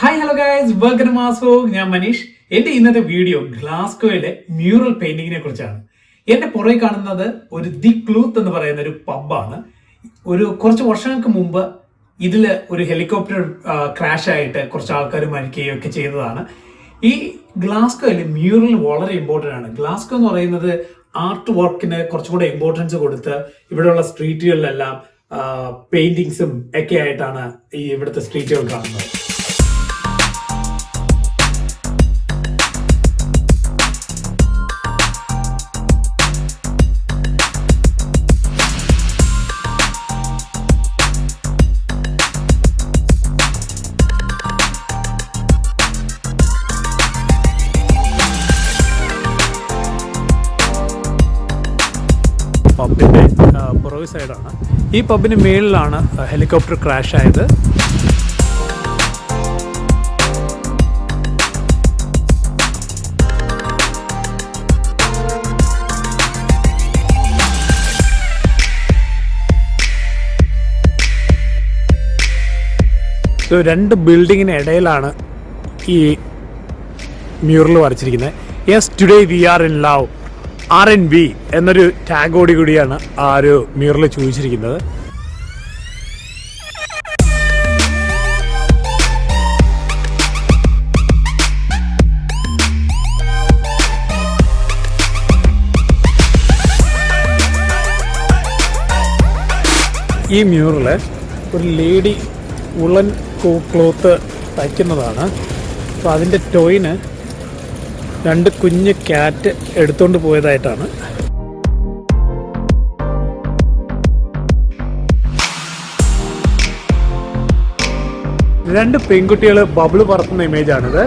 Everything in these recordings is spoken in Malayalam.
ഹായ് ഹലോ ഗൈസ് വെൽക്കം മാസോ ഞാൻ മനീഷ്. എന്റെ ഇന്നത്തെ വീഡിയോ ഗ്ലാസ്കോയിലെ മ്യൂറൽ പെയിന്റിങ്ങിനെ കുറിച്ചാണ്. എന്റെ പുറകെ കാണുന്നത് ഒരു ദി ക്ലൂത്ത് എന്ന് പറയുന്ന ഒരു പബ്ബാണ് ഒരു കുറച്ച് വർഷങ്ങൾക്ക് മുമ്പ് ഇതിൽ ഒരു ഹെലികോപ്റ്റർ ക്രാഷ് ആയിട്ട് കുറച്ച് ആൾക്കാർ മരിക്കുകയും ഒക്കെ ചെയ്തതാണ്. ഈ ഗ്ലാസ്കോയിൽ മ്യൂറൽ വളരെ ഇമ്പോർട്ടന്റ് ആണ്. ഗ്ലാസ്കോ എന്ന് പറയുന്നത് ആർട്ട് വർക്കിന് കുറച്ചും കൂടെ ഇമ്പോർട്ടൻസ് കൊടുത്ത് ഇവിടെയുള്ള സ്ട്രീറ്റുകളിലെല്ലാം പെയിന്റിങ്സും ഒക്കെ ആയിട്ടാണ് ഈ ഇവിടുത്തെ സ്ട്രീറ്റുകൾ കാണുന്നത്. സൈഡാണ്. ഈ പബിന് മുകളിലാണ് ഹെലികോപ്റ്റർ ക്രാഷ് ആയത്. രണ്ട് ബിൽഡിങ്ങിന് ഇടയിലാണ് ഈ mural വരച്ചിരിക്കുന്നത്. Yes today we are in love R N B എന്നൊരു ടാഗോടി കൂടിയാണ് ആ ഒരു മിററിൽ ചോദിച്ചിരിക്കുന്നത്. ഈ മ്യൂറിൽ ഒരു ലേഡി ഉളൻ ക്ലോത്ത് തയ്ക്കുന്നതാണ്. അപ്പോൾ അതിന്റെ ടോയിന് രണ്ട് കുഞ്ഞ് ക്യാറ്റ് എടുത്തുകൊണ്ട് പോയതായിട്ടാണ്. രണ്ട് പെൺകുട്ടികൾ ബബിൾ പറത്തുന്ന ഇമേജാണിത്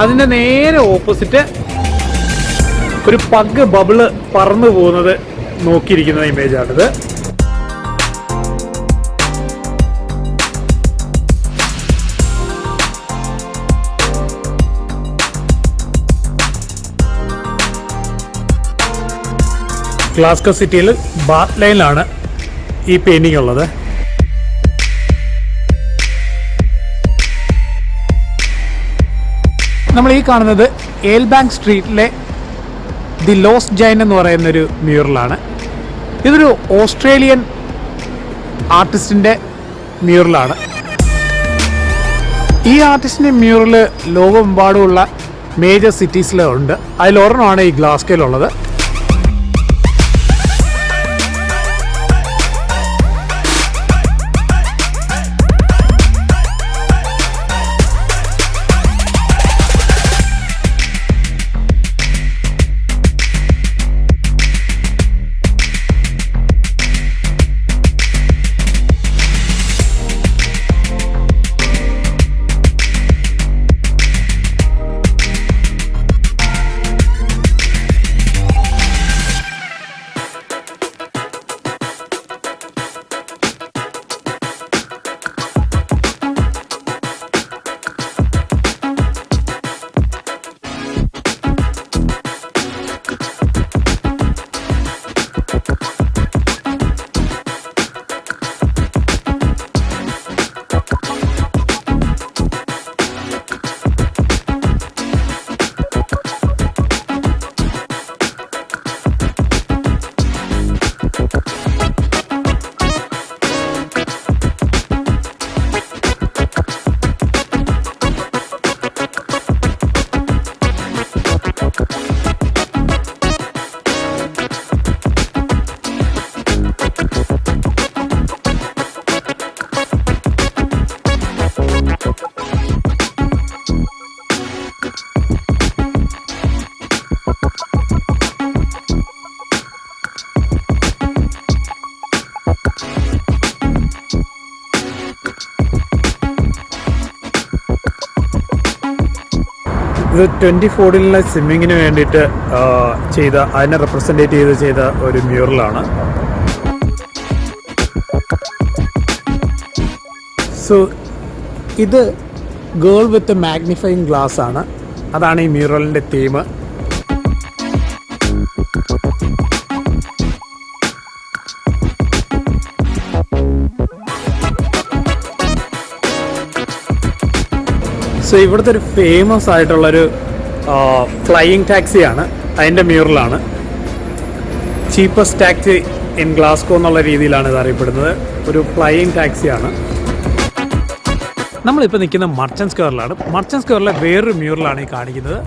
അതിന്റെ നേരെ ഓപ്പോസിറ്റ് ഒരു പഗ് ബബിൾ പറന്നു പോകുന്നത് നോക്കിയിരിക്കുന്ന ഇമേജാണിത് ഗ്ലാസ്കോ സിറ്റിയിൽ ബാത്ത് ലൈനിലാണ് ഈ പെയിന്റിംഗ് ഉള്ളത്. നമ്മൾ ഈ കാണുന്നത് ഏൽ ബാങ്ക് സ്ട്രീറ്റിലെ ദി ലോസ്റ്റ് ജൈൻ എന്ന് പറയുന്നൊരു മ്യൂറലാണ് ഇതൊരു ഓസ്ട്രേലിയൻ ആർട്ടിസ്റ്റിന്റെ മ്യൂറലാണ് ഈ ആർട്ടിസ്റ്റിന്റെ മ്യൂറൽ ലോകമെമ്പാടുമുള്ള മേജർ സിറ്റീസിലുണ്ട് അതിലൊരെണ്ണമാണ് ഈ ഗ്ലാസ്കോയിലുള്ളത് ഇത് ട്വന്റി ഫോറിലെ സ്വിമ്മിങ്ങിന് വേണ്ടിയിട്ട് ചെയ്ത അതിനെ റെപ്രസെന്റേറ്റ് ചെയ്ത് ചെയ്ത ഒരു മ്യൂറലാണ് സോ ഇത് ഗേൾ വിത്ത് മാഗ്നിഫൈങ് ഗ്ലാസ് ആണ്. അതാണ് ഈ മ്യൂറലിന്റെ തീം സോ ഇവിടുത്തെ ഒരു ഫേമസ് ആയിട്ടുള്ളൊരു ഫ്ലൈയിങ് ടാക്സിയാണ് അതിന്റെ മ്യൂറിലാണ് ചീപ്പസ്റ്റ് ടാക്സി ഇൻ ഗ്ലാസ്കോ എന്നുള്ള രീതിയിലാണ് ഇത് അറിയപ്പെടുന്നത്. ഒരു ഫ്ലൈയിങ് ടാക്സിയാണ് നമ്മളിപ്പോൾ നിൽക്കുന്ന മർച്ചൻ സ്ക്വയറിലാണ് മർച്ചൻ സ്ക്വയറിലെ വേറൊരു മ്യൂറിലാണ് ഈ കാണിക്കുന്നത്.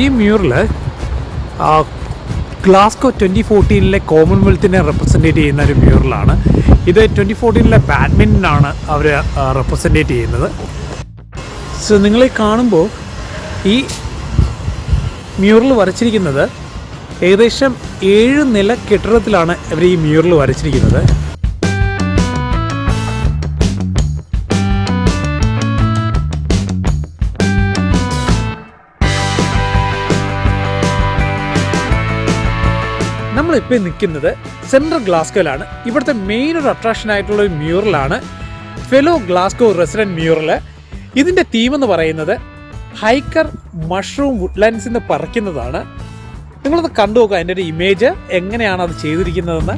ഈ മ്യൂറിൽ ഗ്ലാസ്കോ ട്വന്റി ഫോർട്ടീനിലെ കോമൺവെൽത്തിനെ റെപ്രസെന്റേറ്റ് ചെയ്യുന്ന ഒരു മ്യൂറലാണ് ഇത് ട്വന്റി ഫോർട്ടീനിലെ ബാഡ്മിന്റനാണ് അവർ റെപ്രസെന്റേറ്റ് ചെയ്യുന്നത്. സോ നിങ്ങളെ കാണുമ്പോൾ ഈ മ്യൂറൽ വരച്ചിരിക്കുന്നത് ഏകദേശം ഏഴ് നില കെട്ടിടത്തിലാണ് ഇവർ ഈ മ്യൂറൽ വരച്ചിരിക്കുന്നത്. നമ്മളിപ്പോൾ നിൽക്കുന്നത് സെൻട്രൽ ഗ്ലാസ്കോയിലാണ്. ഇവിടുത്തെ മെയിൻ ഒരു അട്രാക്ഷൻ ആയിട്ടുള്ള ഒരു മ്യൂറലാണ് ഫെലോ ഗ്ലാസ്കോ റെസിഡന്റ് മ്യൂറൽ ഇതിന്റെ തീം എന്ന് പറയുന്നത് ഹൈക്കർ മഷ്റൂം വുഡ്ലാൻഡ്സ് എന്ന് പറിക്കുന്നതാണ്. നിങ്ങളത് കണ്ടു നോക്കുക അതിന്റെ ഒരു ഇമേജ് എങ്ങനെയാണ് അത് ചെയ്തിരിക്കുന്നതെന്ന്.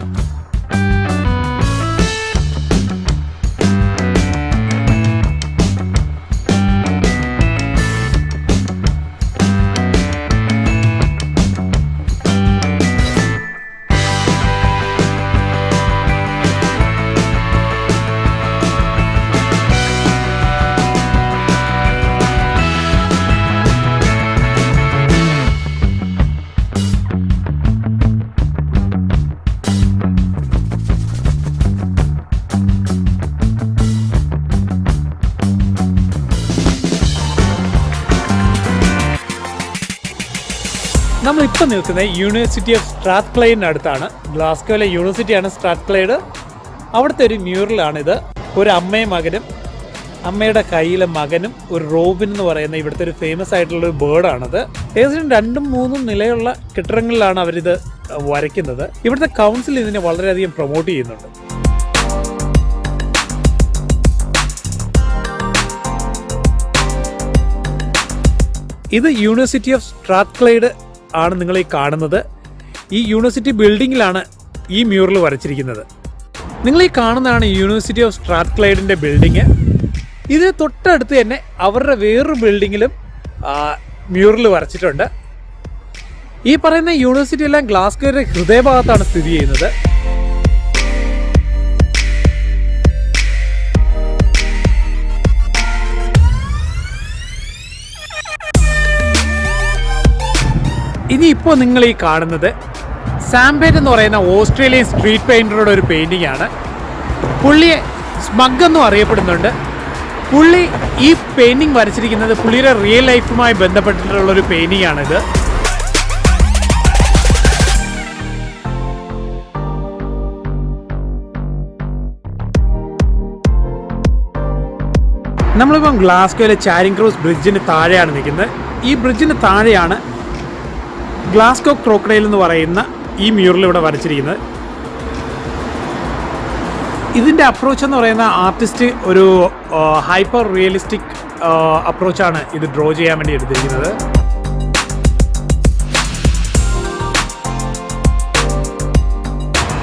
നമ്മളിപ്പോൾ നിൽക്കുന്നത് യൂണിവേഴ്സിറ്റി ഓഫ് സ്ട്രാത്ക്ലൈഡിന് അടുത്താണ്. ഗ്ലാസ്കോയിലെ യൂണിവേഴ്സിറ്റിയാണ് സ്ട്രാത്ക്ലൈഡ് അവിടുത്തെ ഒരു മ്യൂറലാണിത് ഒരു അമ്മയും മകനും അമ്മയുടെ കയ്യിലെ മകനും ഒരു റോബിൻ എന്ന് പറയുന്ന ഇവിടുത്തെ ഒരു ഫേമസ് ആയിട്ടുള്ള ഒരു ബേർഡാണത് ഏകദേശം രണ്ടും മൂന്നും നിലയുള്ള കെട്ടിടങ്ങളിലാണ് അവരിത് വരയ്ക്കുന്നത്. ഇവിടുത്തെ കൗൺസിൽ ഇതിനെ വളരെയധികം പ്രൊമോട്ട് ചെയ്യുന്നുണ്ട്. ഇത് യൂണിവേഴ്സിറ്റി ഓഫ് സ്ട്രാത്ക്ലൈഡ് ആണ് നിങ്ങൾ ഈ കാണുന്നത്. ഈ യൂണിവേഴ്സിറ്റി ബിൽഡിങ്ങിലാണ് ഈ മ്യൂറൽ വരച്ചിരിക്കുന്നത്. നിങ്ങൾ ഈ കാണുന്നതാണ് യൂണിവേഴ്സിറ്റി ഓഫ് സ്ട്രാത്ക്ലൈഡിന്റെ ബിൽഡിങ്. ഇത് തൊട്ടടുത്ത് തന്നെ അവരുടെ വേറൊരു ബിൽഡിങ്ങിലും മ്യൂറൽ വരച്ചിട്ടുണ്ട്. ഈ പറയുന്ന യൂണിവേഴ്സിറ്റി എല്ലാം ഗ്ലാസ്കോയുടെ ഹൃദയഭാഗത്താണ് സ്ഥിതി ചെയ്യുന്നത്. ഇനി ഇപ്പോൾ നിങ്ങൾ ഈ കാണുന്നത് സാംബേറ്റ് എന്ന് പറയുന്ന ഓസ്ട്രേലിയൻ സ്ട്രീറ്റ് പെയിന്ററുടെ ഒരു പെയിന്റിംഗ് ആണ്. പുള്ളിയെ സ്മഗ് എന്നും അറിയപ്പെടുന്നുണ്ട്. പുള്ളി ഈ പെയിന്റിംഗ് വരച്ചിരിക്കുന്നത് പുള്ളിയുടെ റിയൽ ലൈഫുമായി ബന്ധപ്പെട്ടിട്ടുള്ള ഒരു പെയിന്റിംഗ് ആണിത്. നമ്മളിപ്പം ഗ്ലാസ്കോയിലെ ചാരിങ് ക്രൂസ് ബ്രിഡ്ജിന് താഴെയാണ് നിൽക്കുന്നത്. ഈ ബ്രിഡ്ജിന് താഴെയാണ് ഗ്ലാസ്കോ ക്രോക്കഡൈൽ എന്ന് പറയുന്ന ഈ മ്യൂറൽ ഇവിടെ വരച്ചിരിക്കുന്നത്. ഇതിന്റെ അപ്രോച്ച് എന്ന് പറയുന്ന ആർട്ടിസ്റ്റ് ഒരു ഹൈപ്പർ റിയലിസ്റ്റിക് അപ്രോച്ചാണ് ഇത് ഡ്രോ ചെയ്യാൻ വേണ്ടി എടുത്തിരിക്കുന്നത്.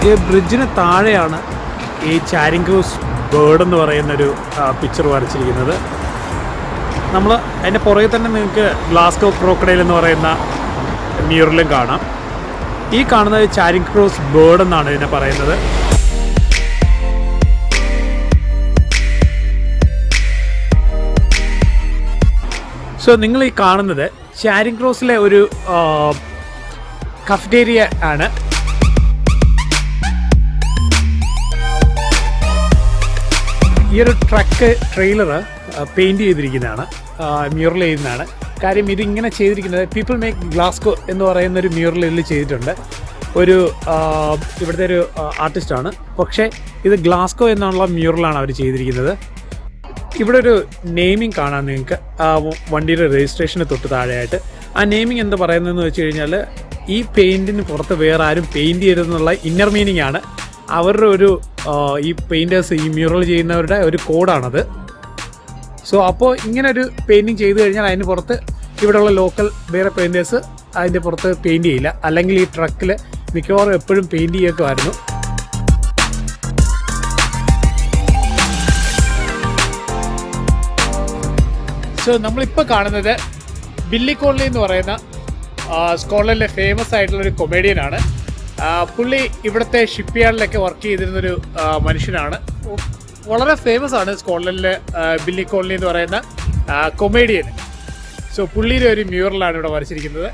ഈ ബ്രിഡ്ജിന് താഴെയാണ് ഈ ചാരിങ് ക്രൂസ് ബേർഡ് എന്ന് പറയുന്നൊരു പിക്ചർ വരച്ചിരിക്കുന്നത്. നമ്മൾ അതിന്റെ പുറകെ തന്നെ നിങ്ങൾക്ക് ഗ്ലാസ്കോ ക്രോക്കഡൈൽ എന്ന് പറയുന്ന മ്യൂറലും കാണാം. ഈ കാണുന്നത് ചാരിങ് ക്രോസ് ബേർഡ് എന്നാണ് ഇതിനെ പറയുന്നത്. സോ നിങ്ങൾ ഈ കാണുന്നത് ചാരിങ് ക്രോസിലെ ഒരു കഫ്റ്റേരിയ ആണ്. ഈ ഒരു ട്രക്ക് ട്രെയിലർ പെയിന്റ് ചെയ്തിരിക്കുന്നതാണ് മ്യൂറൽ ചെയ്യുന്നതാണ്. കാര്യം ഇതിങ്ങനെ ചെയ്തിരിക്കുന്നത് പീപ്പിൾ മേക്ക് ഗ്ലാസ്കോ എന്ന് പറയുന്ന ഒരു മ്യൂറൽ ഇതിൽ ചെയ്തിട്ടുണ്ട്. ഒരു ഇവിടുത്തെ ഒരു ആർട്ടിസ്റ്റാണ് പക്ഷേ ഇത് ഗ്ലാസ്കോ എന്നുള്ള മ്യൂറലാണ് അവർ ചെയ്തിരിക്കുന്നത്. ഇവിടെ ഒരു നെയിമിംഗ് കാണാം നിങ്ങൾക്ക്. വണ്ടിയുടെ രജിസ്ട്രേഷന് തൊട്ട് താഴെയായിട്ട്. ആ നെയിമിംഗ് എന്ത് പറയുന്നതെന്ന് വെച്ച് കഴിഞ്ഞാൽ ഈ പെയിന്റിന് പുറത്ത് വേറെ ആരും പെയിന്റ് ചെയ്തെന്നുള്ള ഇന്നർ മീനിങ് ആണ്. അവരുടെ ഒരു ഈ പെയിന്റേഴ്സ് ഈ മ്യൂറൽ ചെയ്യുന്നവരുടെ ഒരു കോഡാണത് സോ അപ്പോൾ ഇങ്ങനെ ഒരു പെയിന്റിങ് ചെയ്തു കഴിഞ്ഞാൽ അതിന് പുറത്ത് ഇവിടെയുള്ള ലോക്കൽ വേറെ പെയിന്റേഴ്സ് അതിന്റെ പുറത്ത് പെയിന്റ് ചെയ്യില്ല. അല്ലെങ്കിൽ ഈ ട്രക്കിൽ മിക്കവാറും എപ്പോഴും പെയിന്റ് ചെയ്യുമായിരുന്നു സോ നമ്മളിപ്പോൾ കാണുന്നത് ബില്ലി കോൺലി എന്ന് പറയുന്ന സ്കോട്ട്ലൻഡിലെ ഫേമസ് ആയിട്ടുള്ള ഒരു കൊമേഡിയനാണ് പുള്ളി ഇവിടുത്തെ ഷിപ്പ് യാർഡിലൊക്കെ വർക്ക് ചെയ്തിരുന്നൊരു മനുഷ്യനാണ്. വളരെ ഫേമസ് ആണ് സ്കോട്ട്ലൻഡിലെ ബില്ലി കോളനി എന്ന് പറയുന്ന കൊമേഡിയൻ സോ പുള്ളിയുടെ ഒരു മ്യൂറലാണ് ഇവിടെ വരച്ചിരിക്കുന്നത്.